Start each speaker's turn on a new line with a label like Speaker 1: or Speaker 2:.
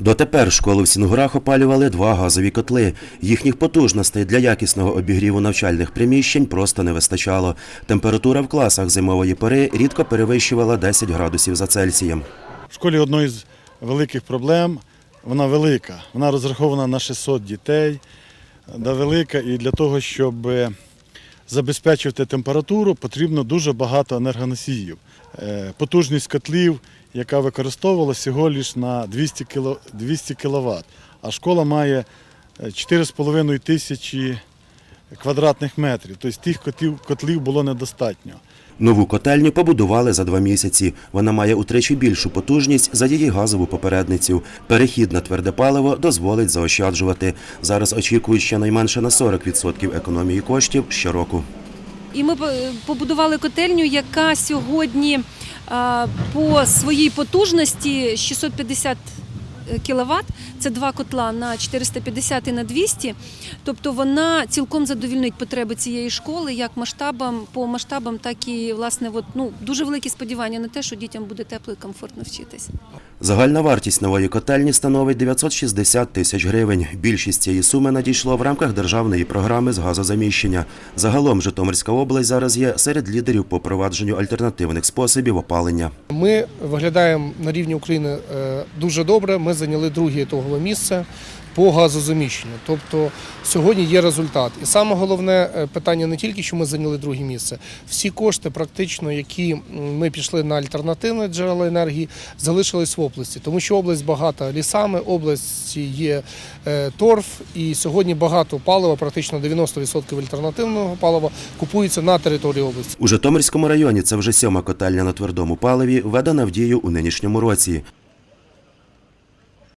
Speaker 1: Дотепер школу в Сінгурах опалювали два газові котли. Їхніх потужностей для якісного обігріву навчальних приміщень просто не вистачало. Температура в класах зимової пори рідко перевищувала 10 градусів за Цельсієм.
Speaker 2: В школі одної з великих проблем, вона велика. Вона розрахована на 600 дітей, да, велика, і для того, щоб е, забезпечувати температуру, потрібно дуже багато енергоносіїв. Е, Потужність котлів, яка використовувалася всього лише на 200 кВт, а школа має е, 4,5 тисячі квадратних метрів. Тобто тих котлів було недостатньо.
Speaker 1: Нову котельню побудували за два місяці. Вона має утричі більшу потужність за її газову попередницю. Перехід на тверде паливо дозволить заощаджувати. Зараз очікують щонайменше на 40% економії коштів щороку.
Speaker 3: І ми побудували котельню, яка сьогодні по своїй потужності 650 кВт, це два котла на 450 і на 200. Тобто вона цілком задовільнить потреби цієї школи як масштабам, по масштабам, так і власне, от, ну, дуже великі сподівання на те, що дітям буде тепло і комфортно вчитись.
Speaker 1: Загальна вартість нової котельні становить 960 тисяч гривень. Більшість цієї суми надійшло в рамках державної програми з газозаміщення. Загалом Житомирська область зараз є серед лідерів по провадженню альтернативних способів опалення.
Speaker 4: Ми виглядаємо на рівні України е, дуже добре. Ми зайняли друге ітогове місце по газозаміщенню. Тобто сьогодні є результат. І саме головне е, питання не тільки, що ми зайняли друге місце. Всі кошти, практично, які ми пішли на альтернативні джерела енергії, залишились в області, тому що область багата лісами, області є е, торф, і сьогодні багато палива, практично 90% альтернативного палива купується на території області.
Speaker 1: У Житомирському районі це вже сьома котельня на твердому паливі, введена в дію у нинішньому році.